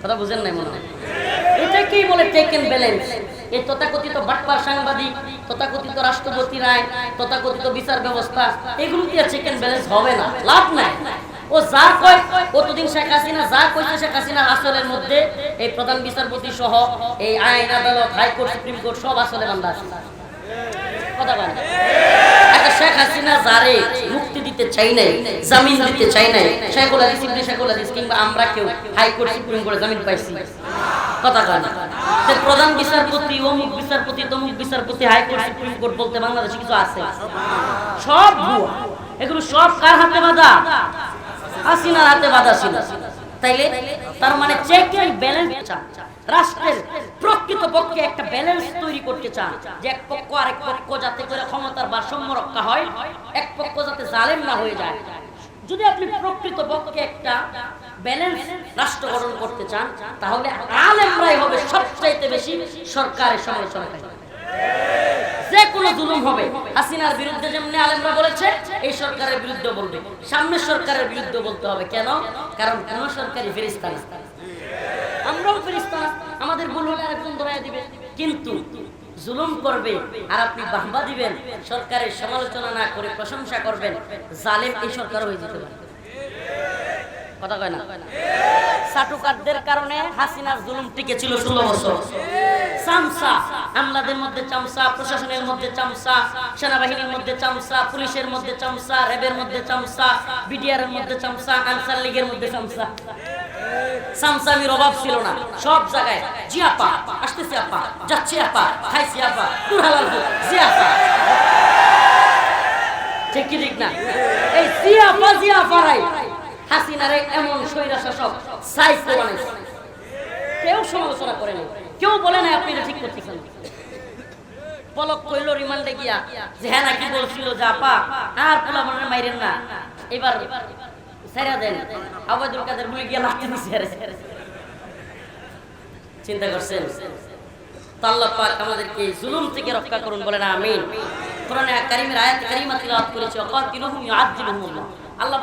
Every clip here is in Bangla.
কথা বুঝেন নাই মনে হয়। এটাকেই বলে টেকেন ব্যালেন্স এই তথাকথিত বাটপার সাংবাদিক, তথাকথিত রাষ্ট্রপতি রায়, তথাকথিত বিচার ব্যবস্থা, এগুলো দিয়ে চেক ব্যালেন্স হবে না? লাভ নাই। ও যা কয়, কতদিন শেখ হাসিনা, যা কইছে শেখ হাসিনা আসলের মধ্যে, এই প্রধান বিচারপতি সহ এই আইন আদালত হাইকোর্ট সুপ্রিম কোর্ট সব আসলে বান্দা আছে। কথা বলেন। একটা শেখ হাসিনা যারে দিতে চাই নাই, জামিন দিতে চাই নাই, শেখুল হাদিস ইবনে শেখুল হাদিস কিংবা আমরা কেউ হাইকোর্ট সুপ্রিম কোর্টে জামিন পাইছি। কথা কয় না প্রধান বিচারপতি, অমুক বিচারপতি, তমুক বিচারপতি, হাইকোর্ট সুপ্রিম কোর্ট বলতে বাংলাদেশে কিছু আছে? সব ভুয়া। এগুলো সব কার হাতে বাঁধা? হাসিনার হাতে বাঁধা ছিল। তাইলে? তার মানে চেক এন্ড ব্যালেন্স রাষ্ট্রের প্রকৃত পক্ষে একটা ব্যালেন্স তৈরি করতে চান। যে এক পক্ষ আর এক পক্ষ যাতে করে ক্ষমতার ভারসাম্য রক্ষা হয়, এক পক্ষ যাতে জালেম না হয়ে যায়। যদি আপনি প্রকৃত পক্ষে একটা ব্যালেন্স রাষ্ট্র গঠন করতে চান, তাহলে আলেমরাই হবে সবচাইতে বেশি সরকারের সমালোচনা যে কোনো জুলুম হবে। হাসিনার বিরুদ্ধে যেমন আলেমরা বলেছে, এই সরকারের বিরুদ্ধে বলবে। সামনের সরকারের বিরুদ্ধে বলতে হবে। কেন? কারণ কোন সরকারি ফেরিস্তা না। আমরাও ফেরিস্তা আমাদের ভুল হলে আরেকজন ধরাই দিবে। কিন্তু জুলুম করবে আর আপনি বাহবা দিবেন, সরকারের সমালোচনা না করে প্রশংসা করবেন, জালেম এই সরকার হয়ে যেতে পারে। কথা কয় না? সাটুকারদের কারণে হাসিনার জুলুম টিকে ছিল ষোলো বছর। চামচা, আমলাদের মধ্যে চামচা, প্রশাসনের মধ্যে চামচা, সেনাবাহিনীর মধ্যে চামচা, পুলিশের মধ্যে চামচা, র্যাবের মধ্যে চামচা বিডিআর এর মধ্যে চামচা, আনসার লীগের মধ্যে চামচা। সামসামির অভাব ছিল না। সব জায়গায়, জি আপা, আসতেছি আপা, যাচ্ছি আপা, খাইছি আপা ঠিক কি ঠিক না? এই হাসিনারে এমন স্বৈরা শাসক সাইকো বানাইছে কেউ সমালোচনা করে কেউ বলে না আপনি ঠিক করতেছেন। পলক কইল রিমান্ডে গিয়া যে হ্যাঁ নাকি বলছিল যে আপা, আর পোলা মনে মাইরেন না। এবার চিন্তা করছেন? আমাদেরকে জুলুম থেকে রক্ষা করুন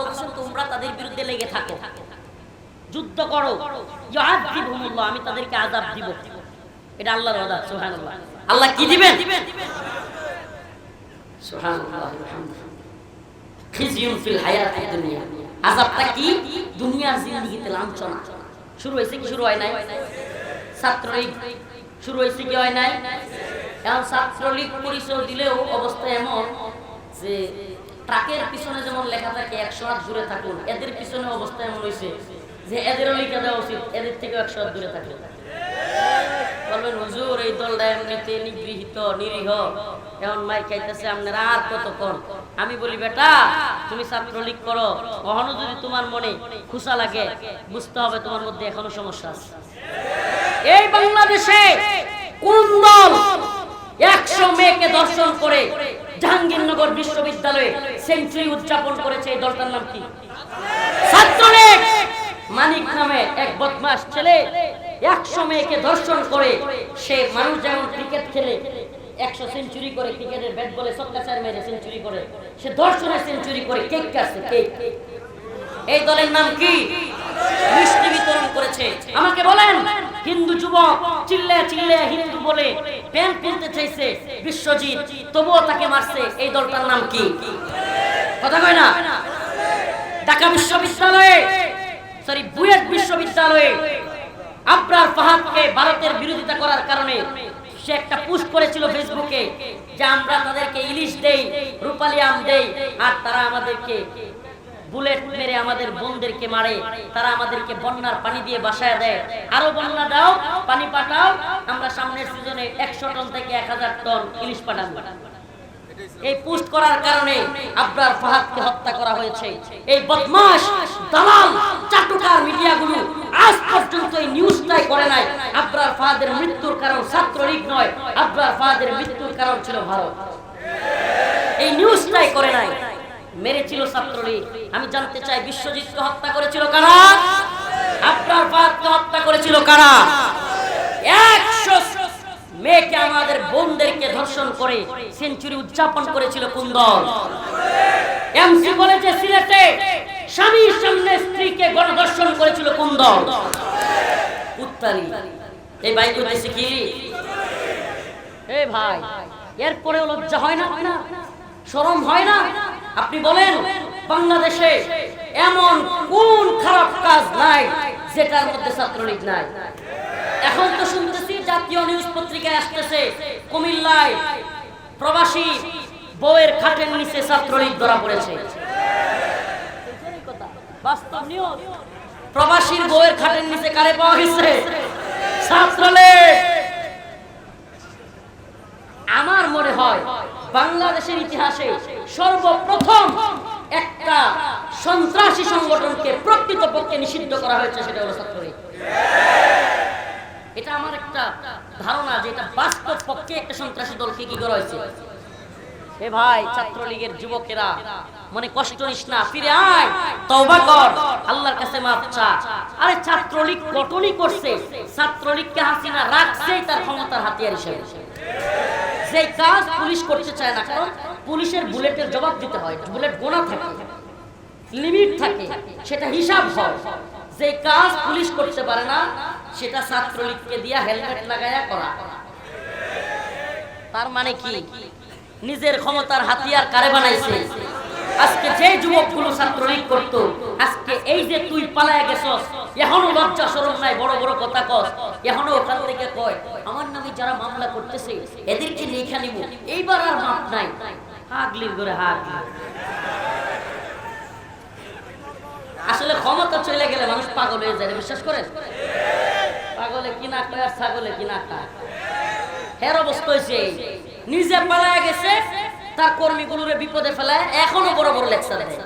বলছেন, তোমরা তাদের বিরুদ্ধে লেগে থাকো। যুদ্ধ করো। ইউআযিবুহুমুল্লাহ আমি তাদেরকে আযাব দিব। এটা আল্লাহর আল্লাহ কি সুবহানাল্লাহ খিজিয়ুন ফিল হায়াতিদ দুনিয়া। আযাবটা কি? দুনিয়ার জিন্দেগিতে লাঞ্ছনা। শুরু হয়েছে কি? শুরু হয় নাই? ছাত্রলীগ। শুরু হয়েছে কি? হয় নাই? এখন ছাত্রলীগ পরিচয় দিলেও অবস্থা এমন যে ট্রাকের পিছনে যেমন লেখা থাকে, একশো হাত দূরে থাকুন। এদের পিছনে অবস্থা এমন হয়েছে যে এদেরও লিখে দেওয়া উচিত, এদের থেকে একশো হাত দূরে থাকে বলবেন, হুজুর, এই দলটা এমনিতে নিগৃহীত, নিরীহ। এখন মাই খাইতেছে আপনারা আর কতক্ষণ? আমি বলি, বেটা, তুমি ছাত্রলীগ করো। কখনো যদি তোমার মনে খুশা লাগে, বুঝতে হবে তোমার মধ্যে এখনও সমস্যা আছে। এই বাংলাদেশে কোন দল একশো মেয়েকে দর্শন করে জাহাঙ্গীরনগর বিশ্ববিদ্যালয়ে সেঞ্চুরি উদযাপন করেছে, এই দলটার নাম কি? ছাত্রলীগ! মানিক নামে এক বদমাস ছেলে একশো মেয়েকে দর্শন করে সে মানুষ যেমন ক্রিকেট খেলে একশো সেঞ্চুরি করে ক্রিকেটের ব্যাট বলে সত্তা চার মেরে সেঞ্চুরি করে। সে দর্শনে সেঞ্চুরি করে কেক কাটছে, কেক। এই দলের নাম কি? মিষ্টি বিতরণ করেছে। আমাকে বলেন, হিন্দু যুবক, চিল্লে চিল্লে হিন্দু বলে প্যান্ট কিনতে চাইছে বিশ্বজিৎ, তবুও তাকে মারছে। এই দলটার নাম কি? কথা কয় না? ঢাকা বিশ্ববিদ্যালয়ে, সরি, বুয়েট বিশ্ববিদ্যালয়ে আবরার ফাহাদকে ভারতের বিরোধিতা করার কারণে সে একটা পোস্ট করেছিল ফেসবুকে যে আমরা তাদেরকে ইলিশ দেই, রূপালি আম দেই, আর তারা আমাদেরকে বুলেট মেরে আমাদের বোনদেরকে মারে, তারা আমাদেরকে বন্যার পানি দিয়ে বাসায় দেয়। আরও বন্যা দাও, পানি পাঠাও, আমরা সামনের সিজনে একশো টন থেকে এক হাজার টন ইলিশ পাঠাবো। এই পোস্ট করার কারণে আবরার ফাহাদকে হত্যা করা হয়েছে। এই বদমাশ, দালাল, চাটুকার মিডিয়াগুলো আজ পর্যন্ত এই নিউজটাই করে নাই। আবরার ফাহাদের মৃত্যুর কারণ ছাত্রলীগ নয়, আবরার ফাহাদের মৃত্যুর কারণ ছিল ভারত। এই নিউজটাই করে নাই, মেরেছিল ছাত্রলীগ। আমি জানতে চাই বিশ্বজিৎকে হত্যা করেছিল কারা? আবরার ফাহাদকে হত্যা করেছিল কারা? একশো মেয়েকে আমাদের বোনদেরকে ধর্ষণ করে সেঞ্চুরি উদযাপন করেছিল কোন দল? এমসি বলেছে, সিলেটে স্বামীর সামনে স্ত্রীকে গণধর্ষণ করেছিল কোন দল? ইত্তালি এই ভাই করতেছে কি? এ ভাই, এরপরেও লজ্জা হয় না হয় না? শরম হয় না? আপনি বলেন, বাংলাদেশে এমন কোন খারাপ কাজ নাই যেটার মধ্যে ছাত্রলীগ নাই? এখন তো শুনতেছি জাতীয় নিউজ পত্রিকায় আসতেছে, কুমিল্লায় প্রবাসী বউয়ের খাটের নিচে ছাত্রলীগ ধরা পড়েছে। প্রবাসীর বউয়ের খাটের নিচে কারে পাওয়া গেছে? ছাত্রলীগ! আমার মনে হয় বাংলাদেশের ইতিহাসে সর্বপ্রথম একটা সন্ত্রাসী সংগঠনকে প্রকৃতপক্ষে নিষিদ্ধ করা হয়েছে, সেটা হলো ছাত্রলীগ। এটা আমার একটা ধারণা যে এটা বাস্তব পক্ষে একটা সন্ত্রাসী দলকে কি করা হয়েছে। এ ভাই, ছাত্রলীগের যুবকেরা, মনে কষ্ট নিস না, ফিরে আয়, তওবা কর, আল্লাহর কাছে মাপ চা। আরে ছাত্রলীগ গঠনই করছে, ছাত্রলীগকে হাসিনা রাখছেই তার ক্ষমতার হাতিয়ার হিসেবে। যে কাজ পুলিশ করতে চায় না, কারণ পুলিশের বুলেটের জবাব দিতে হয়, বুলেট গোনা থাকে, লিমিট থাকে, সেটা হিসাব হয়। যে কাজ পুলিশ করতে পারে না সেটা ছাত্রলীগকে দিয়া হেলমেট লাগায়া করা। তার মানে কি? নিজের ক্ষমতার হাতিয়ার কারে বানাইছে? আজকে যে যুবকগুলো ছাত্রলীগ করত, আজকে এই যে তুই পালায় গেছস, এখনও লজ্জা শরম নাই, বড় বড় কথা কস। এখনও ওখান থেকে কয়, আমার নামে যারা মামলা করতেছে, এদেরকে লেখা নিব। এইবার আর মাপ নাই। হাগলির করে হাগলি। আসলে ক্ষমতা চলে গেলে মানুষ পাগল হয়ে যায়, বিশ্বাস করেন? পাগলে কি না কয় আর ছাগলে কি না খায়? হের অবস্থা হয়েছে নিজে পালায় গেছে, তার কর্মীগুলোরে বিপদে ফেলায়, এখনও বড় বড় লেকচার দেয়।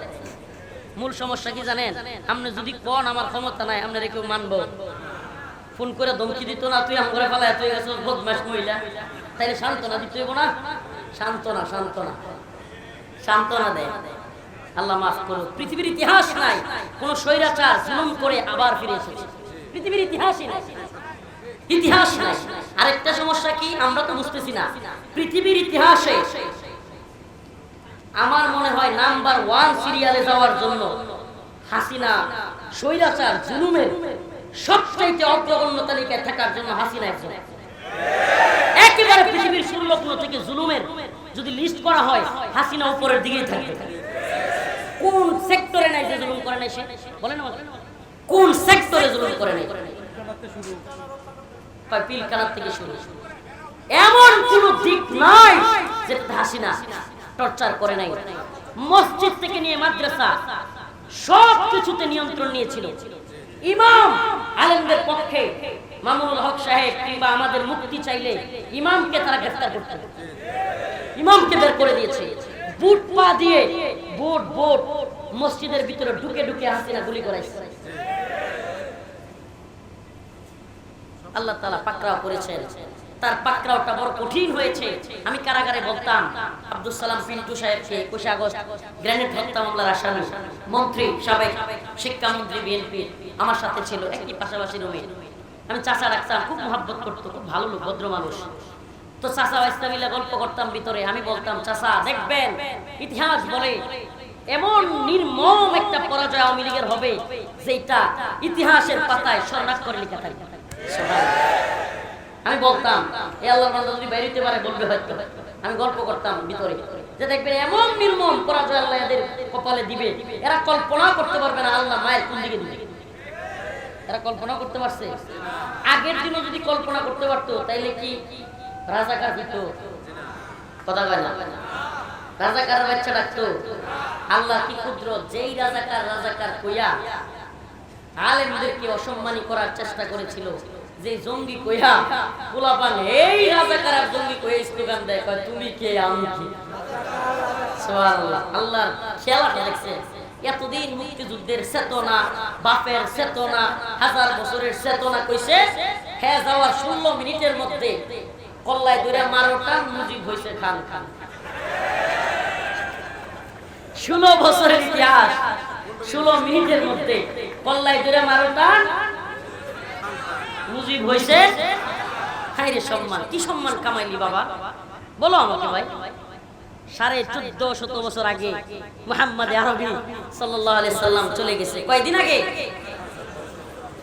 মূল সমস্যা কি জানেন? আপনি যদি কোন, আমার ক্ষমতা নাই, আপনারা কেউ মানবো। ফোন করে ধমকি দিত না, তুই আমার ফেলায় তুই গেছিস বদমাস মহিলা। তাইলে সান্ত্বনা দিতে হইব না? সান্ত্বনা সান্ত্বনা। সান্ত্বনা দেয় আল্লাহ মাফ করো পৃথিবীর ইতিহাস নাই, কোন স্বৈরাচার জুলুম করে আবার ফিরে এসেছে। পৃথিবীর ইতিহাসই নাই। ইতিহাস নাই। আরেকটা সমস্যা কি, আমরা তো বুঝতেছি না। পৃথিবীর ইতিহাসে আমার মনে হয় নাম্বার ওয়ান সিরিয়ালে যাওয়ার জন্য হাসিনা স্বৈরাচার, জুলুমের সবচাইতে অগ্রগণ্য তালিকায় থাকার জন্য হাসিনা একজন। একেবারে পৃথিবীর ষোলগ্ন থেকে জুলুমের যদি লিস্ট করা হয়, হাসিনা উপরের দিকেই থাকবে। কোন সেক্টরে নাই যে জুলুম করে নাই সে? বলেন কোন সেক্টরে জুলুম করে নাই? থেকে শুরু। এমন কোন দিক নাই হাসিনা টর্চার করে নাই। মসজিদ থেকে নিয়ে মাদ্রাসা সব কিছুতে নিয়ন্ত্রণ নিয়েছিল। ইমাম আলেমদের পক্ষে মামুনুল হক সাহেব কিংবা আমাদের মুক্তি চাইলে ইমামকে তারা গ্রেফতার করতে। ইমামকে বের করে দিয়েছে। বুট পা দিয়ে বোট বোট মসজিদের ভিতরে ঢুকে ঢুকে হাসিনা গুলি করাইছে। আল্লাহ তালা পাকড়াও করেছেন। তার পাকড়াওটা বড় কঠিন হয়েছে। আমি কারাগারে বলতাম আব্দুল সালাম পিন্টু সাহেবকে একুশে আগস্ট গ্রেনেড হত্যা মামলার আসামি, মন্ত্রী সাবেক শিক্ষামন্ত্রী বিএনপি, আমার সাথে ছিল একই পাশাপাশি রুমে। আমি চাচা রাখতাম খুব মহাব্বত করতো, খুব ভালো লোক, ভদ্র মানুষ। তো চাচা ইসলামিল্লা গল্প করতাম ভিতরে, আমি বলতাম, চাচা, দেখবেন, ইতিহাস বলে এমন নির্মম একটা পরাজয় আওয়ামী লীগের হবে যেটা ইতিহাসের পাতায় স্বর্ণাক্ষরে লেখা থাকবে আমি বলতাম, এ আল্লাহর বান্দা যদি বেরিতে পারে, বলবে হয়তো। আমি গল্প করতাম ভিতরে। যে দেখবেন এমন নির্মম পরাজয় আল্লাহ এদের কপালে দিবে। এরা কল্পনা করতে পারবে না আল্লাহ মায়ের কোন দিকে দিবে। এরা কল্পনা করতে পারছে। আগের দিনও যদি কল্পনা করতে পারতো, তাইলে কি রাজাকার দিত কথা কয় না? রাজাকার বাচ্চা ডাকতো, আল্লাহ কি ক্ষুদ্র যেই রাজাকার রাজাকার কইয়া আলেমদেরকে অসম্মানী করার চেষ্টা করেছিল যে জঙ্গি কইয়া গোলাপান, এই রাজাকার আর জঙ্গি কইয়া স্লোগান দেয়, কয়, তুমি কে, আমি কি? সুবহানাল্লাহ, আল্লাহর খেলাটা দেখছে। এতদিন মুক্তিযুদ্ধের চেতনা, বাপের চেতনা, হাজার বছরের চেতনা কইছে হ্যাঁ যাওয়ার ষোলো মিনিটের মধ্যে কল্লায় ধরে মারোটা মুজিব হয়েছে খান খান। ষোলো বছরের ইতিহাস, ষোলো মিনিটের মধ্যে কল্লায় ধরে মারোটা হয়েছে হাই রে সম্মান, কি সম্মান কামাইলি বাবা? বলো আমাকে ভাই। সাড়ে চোদ্দ শত বছর আগে মোহাম্মদ আরবি সাল্লাহ সাল্লাম চলে গেছে। কয়দিন আগে?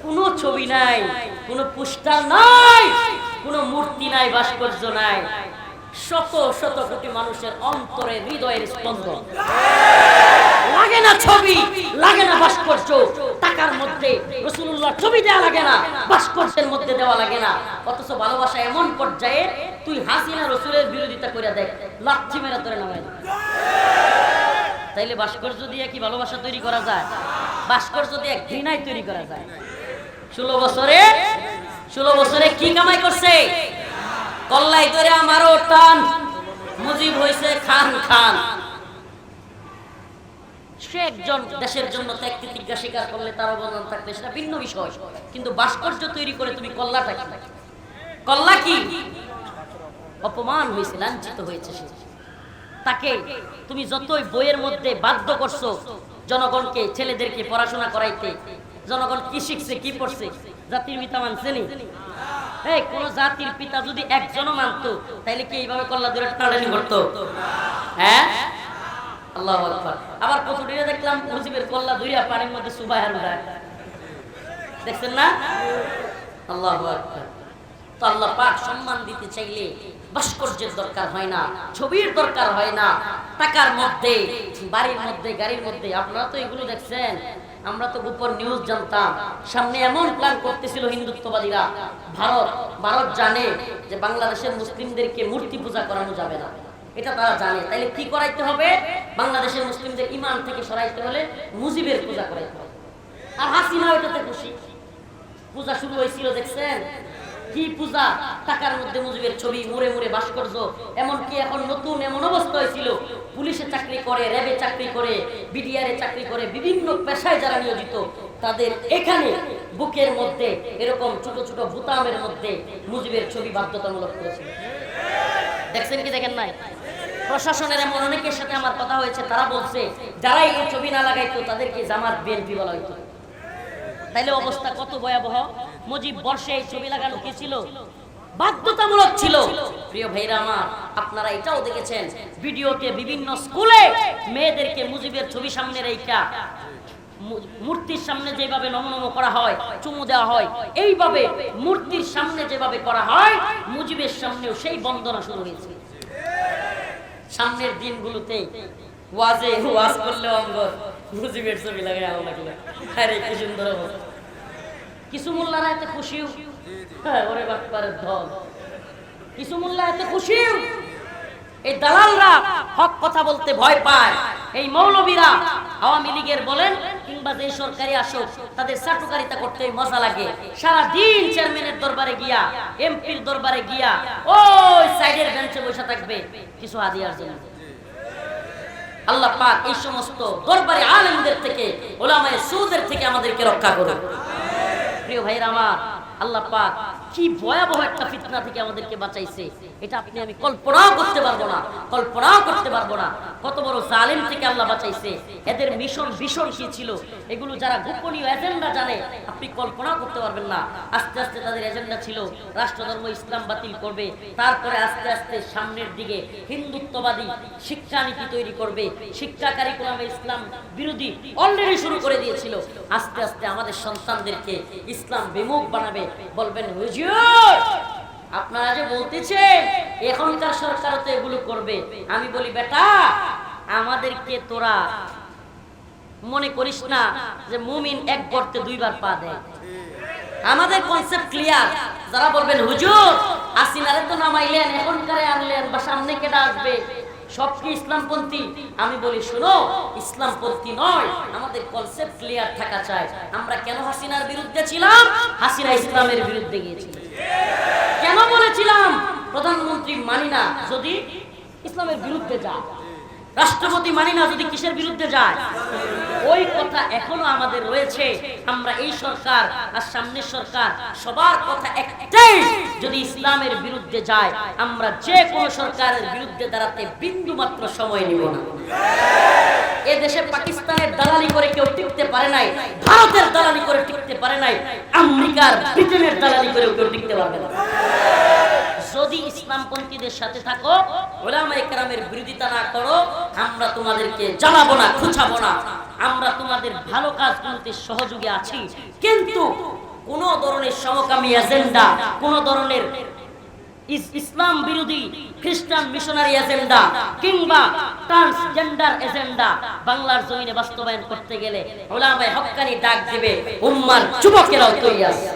কোনো ছবি নাই, কোনো পোস্টার নাই, কোনো মূর্তি নাই, ভাস্কর্য নাই। শত শত কোটি মানুষের অন্তরে হৃদয়ের স্পন্দন। লাগে না ছবি, লাগে না ভাস্কর্য। টাকার মধ্যে রসুল্লাহ ছবি দেওয়া লাগে না, ভাস্কর্যের মধ্যে দেওয়া লাগে না। অথচ ভালোবাসা এমন পর্যায়ে, তুই হাসিনা রসুলের বিরোধিতা করে দেখ লাচ্ছি মেরা তোরে নামাই। তাইলে ভাস্কর্য দিয়ে কি ভালোবাসা তৈরি করা যায়? ভাস্কর্য দিয়ে ঘৃণায় তৈরি করা যায়। ষোলো বছরে ষোলো বছরে কি কামাই করছে? কল্লাই ধরে আমারও টান, মুজিব হয়েছে খান খান। সে একজন দেশের জন্য ত্যাগ প্রতিজ্ঞা স্বীকার করলে তার অবদান থাকলে সেটা ভিন্ন বিষয়। কিন্তু ভাস্কর্য তৈরি করে তুমি কল্লাটা কি? কল্লা কি? অপমান হয়েছে, লাঞ্ছিত হয়েছে সে। তাকে তুমি যতই বইয়ের মধ্যে বাধ্য করছ জনগণকে, ছেলেদেরকে পড়াশোনা করাইতে, জনগণ কি শিখছে, কি পড়ছে? জাতির পিতা মানছে নি? এই, কোন জাতির পিতা যদি একজনও মানতো তাহলে কি এইভাবে কল্লা দূরে টানাটানি করতো? হ্যাঁ? আল্লাহ আবার দেখলাম মুজিবের কল্লা পানির মধ্যে দেখছেন না? আল্লাহ তো আল্লাহ পাক সম্মান দিতে চাইলে ভাস্কর্যের দরকার হয় না, ছবির দরকার হয় না, টাকার মধ্যে, বাড়ির মধ্যে, গাড়ির মধ্যে। আপনারা তো এগুলো দেখছেন। আমরা তো গোপন নিউজ জানতাম। সামনে এমন প্ল্যান করতেছিল হিন্দুত্ববাদীরা। ভারত ভারত জানে যে বাংলাদেশের মুসলিমদেরকে মূর্তি পূজা করানো যাবে না। এটা তারা জানে। তাইলে কি করাইতে হবে? বাংলাদেশের মুসলিমদের ইমান থেকে সরাইতে হলে মুজিবের পূজা করাইতে হবে। আর হাসিনা ওইটাতে খুশি। পূজা শুরু হয়েছিল, দেখছেন? কি পূজা? টাকার মধ্যে মুজিবের ছবি, মুড়ে মুড়ে ভাস্কর্য। এমনকি এখন নতুন এমন অবস্থা হয়েছিল। পুলিশে চাকরি করে, র্যাবে চাকরি করে, বিডিআরে চাকরি করে, বিভিন্ন পেশায় যারা নিয়োজিত, তাদের এখানে বুকের মধ্যে এরকম ছোট ছোট বুতামের মধ্যে মুজিবের ছবি বাধ্যতামূলক করেছিল। দেখছেন কি দেখেন নাই? প্রশাসনের এমন অনেকের সাথে আমার কথা হয়েছে, তারা বলছে যারা এই ছবি না লাগাইতো, তাদেরকে জামাত বিএনপি বলা হইতো। তাইলে অবস্থা কত ভয়াবহ? মুজিব বর্ষে এই ছবি লাগানো কি ছিল? বাধ্যতামূলক ছিল। প্রিয় ভাইরা আমার, আপনারা এটাও দেখেছেন, ভিডিওতে বিভিন্ন স্কুলে মেয়েদেরকে মুজিবের ছবি সামনে রেখা মূর্তির সামনে যেভাবে নমনম করা হয়, চুমু দেওয়া হয়, এইভাবে মূর্তির সামনে যেভাবে করা হয়, মুজিবের সামনেও সেই বন্দনা শুরু হয়েছে। সামনের দিনগুলোতে ওয়াজে ওয়াজ করলে অঙ্গ মুজিবের ছবি লাগে আমার লাগলে। আরে, কি সুন্দর কিছু মোল্লারা এতে খুশিও হ্যাঁ ওরে বাপারে ধন। কিছু মোল্লা এতে খুশিও এই দালালরা হক কথা বলতে ভয় পায়। এই মৌলবীরা আওয়ামী লীগের বলেন, কিংবা যে সরকারি আসুক, তাদের চাটুকারিতা করতে মজা লাগে। সারা দিন চেয়ারম্যানের দরবারে গিয়া, এমপির দরবারে গিয়া, ওই সাইডের বেঞ্চে বসে থাকবে। কিছু হাদিয়ার জন্য। আল্লাহ পাক এই সমস্ত দরবারে আলেমদের থেকে, ওলামায়ে সুদের থেকে আমাদেরকে রক্ষা করুন প্রিয় ভাইরা আমার, আল্লাহ পাক কি ভয়াবহ একটা ফিতনা থেকে আমাদেরকে বাঁচাইছে, এটা আপনি আমি কল্পনাও করতে পারব না, কল্পনাও করতে পারব না। কত বড় জালেম থেকে আল্লাহ বাঁচাইছে। এদের মিশন ভীষণ কি ছিল? এগুলো যারা গোপনীয় এজেন্ডা জানে, আপনি কল্পনাও করতে পারবেন না। আস্তে আস্তে তাদের এজেন্ডা ছিল, রাষ্ট্রধর্ম ইসলাম বাতিল করবে, তারপরে আস্তে আস্তে সামনের দিকে হিন্দুত্ববাদী শিক্ষানীতি তৈরি করবে, শিক্ষা কারিকুলামে ইসলাম বিরোধী অলরেডি শুরু করে দিয়েছিল। আস্তে আস্তে আমাদের সন্তানদেরকে ইসলাম বিমুখ বানাবে, বলবেন, হুজুর আপনারা যে বলতেছেন, এখনকার সরকার তো এগুলো করবে। আমি বলি, বেটা, আমাদেরকে তোরা মনে করিস না যে মুমিন এক গর্তে দুইবার পা দেয়। আমাদের কনসেপ্ট ক্লিয়ার যারা বলবেন, হুজুর, আসিনারে তো নামাইলেন, এখনকারে আনলেন, বা সামনে কেটে আসবে? সব কি ইসলামপন্থী? আমি বলি, শোনো, ইসলামপন্থী নয়, আমাদের কনসেপ্ট ক্লিয়ার থাকা চাই। আমরা কেন হাসিনার বিরুদ্ধে ছিলাম? হাসিনা ইসলামের বিরুদ্ধে গিয়েছিল। কেন বলেছিলাম? প্রধানমন্ত্রী মানি না যদি ইসলামের বিরুদ্ধে যায়। রাষ্ট্রপতি মানি না যদি কিসের বিরুদ্ধে যায়? ওই কথা এখনও আমাদের রয়েছে। আমরা এই সরকার আর সামনের সরকার, সবার কথা একটাই, যদি ইসলামের বিরুদ্ধে যায়, আমরা যে কোনো সরকারের বিরুদ্ধে দাঁড়াতে বিন্দু মাত্র সময় নিব না। এ দেশে পাকিস্তানের দালালি করে কেউ টিকতে পারে নাই, ভারতের দালালি করে টিকতে পারে নাই, আমেরিকার ব্রিটেনের দালালি করে কেউ টিকতে পারবে না। যদি ইসলামপন্থীদের সাথে থাকো ওলামা একরামের বিরোধিতা না করো, আমরা তোমাদেরকে জ্বালাবো না, খুঁচাবো না। আমরা তোমাদের ভালো কাজগুলোতে সহযোগী আছি। কিন্তু কোন ধরনের সমকামী এজেন্ডা, কোন ধরনের ইসলাম বিরোধী খ্রিস্টান মিশনারি এজেন্ডা কিংবা ট্রান্সজেন্ডার এজেন্ডা বাংলার জমিনে বাস্তবায়ন করতে গেলে ওলামায়ে হক্কানি ডাক দিবে, উম্মার যুবকেরাও তৈরি আছে।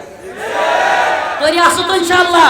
তৈরি আছো তো ইনশাআল্লাহ?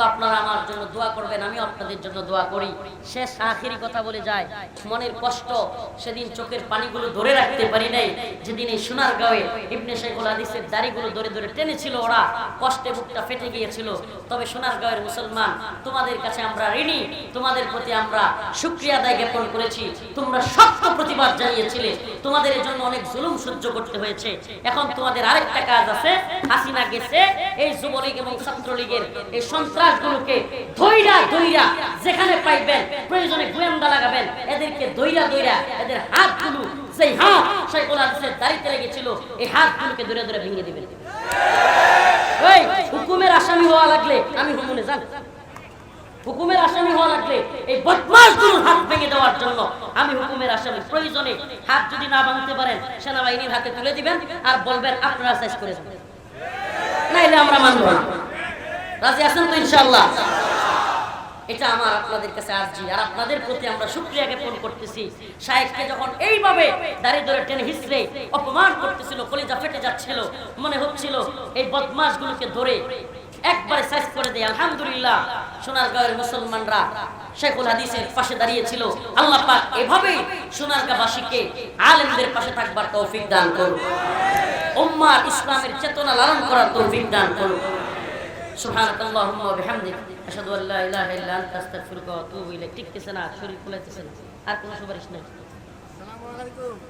তো আপনারা আমার জন্য দোয়া করবেন আমি আপনাদের জন্য দোয়া করি। শেষ আখেরি কথা বলে যায়, মনের কষ্ট সেদিন চোখের পানিগুলো ধরে রাখতে পারি নাই। যেদিন এই সোনার গাঁয়ে ইবনে শেখুল হাদিসের দাড়িগুলো ধরে ধরে টেনেছিল ওরা, কষ্টে বুকটা ফেটে গিয়েছিল। তবে সোনার গাঁয়ের মুসলমান, তোমাদের কাছে আমরা ঋণী, তোমাদের প্রতি আমরা শুক্রিয়া আদায় জ্ঞাপন করেছি। তোমরা শক্ত প্রতিবাদ জানিয়েছিলে। তোমাদের জন্য অনেক জুলুম সহ্য করতে হয়েছে। এখন তোমাদের আরেকটা কাজ আছে। হাসিনা গেছে, এই যুবলীগ এবং ছাত্রলীগের এই সন্ত্রাসগুলোকে ধৈরা ধৈরা যেখানে পাইবেন, প্রয়োজনে গোয়েন্দা লাগাবেন, এদেরকে দইরা দইরা এদের হাতগুলো সেই হাত সেই হাদিসের দাড়িতে লেগেছিল, এই হাতগুলোকে ধরে ধরে ভেঙে দিবেন। হুকুমের আসামি হওয়া লাগলে আমি হুকুমে যান। হুকুমের আসামি হওয়া লাগলে এই বদমাশগুলোর হাত ভেঙে দেওয়ার জন্য আমি হুকুমের আসামি। প্রয়োজনে হাত যদি না ভাঙতে পারেন, সেনাবাহিনীর হাতে তুলে দিবেন আর বলবেন, আপনারা শেষ করে যাবেন নাইলে আমরা মানব না। রাজি আছেন তো ইনশাআল্লাহ? এটা আমার আপনাদের কাছে আর্জি। আর আপনাদের প্রতি আমরা শুক্রিয়া জ্ঞাপন করতেছি। শায়েখকে যখন এইভাবে দাঁড়িয়ে ধরে টেনে হিসড়ে অপমান করতেছিল, কলিজা ফেটে যাচ্ছিল, মনে হচ্ছিল এই বদমাশগুলোকে ধরে একবারে শেষ করে দেয়। আলহামদুলিল্লাহ, সোনারগাঁওয়ের মুসলমানরা শেখুল হাদিসের পাশে দাঁড়িয়েছিল। আল্লাহ পাক এভাবেই সোনারগাঁবাসীকে আলেমদের পাশে থাকবার তৌফিক দান করুন। উম্মার ইসলামের চেতনা লালন করার তৌফিক দান করুন। সুবহানাক আল্লাহুম্মা ওয়া বিহামদিক আশহাদু আল্লা ইলাহা ইল্লা আনতা, আস্তাগফিরুকা ওয়া আতুবু ইলাইক। টিকতেছে না? শরীর ফুলাইতেছে না। আর কোনো সুপারিশ নাই? আসসালামু আলাইকুম।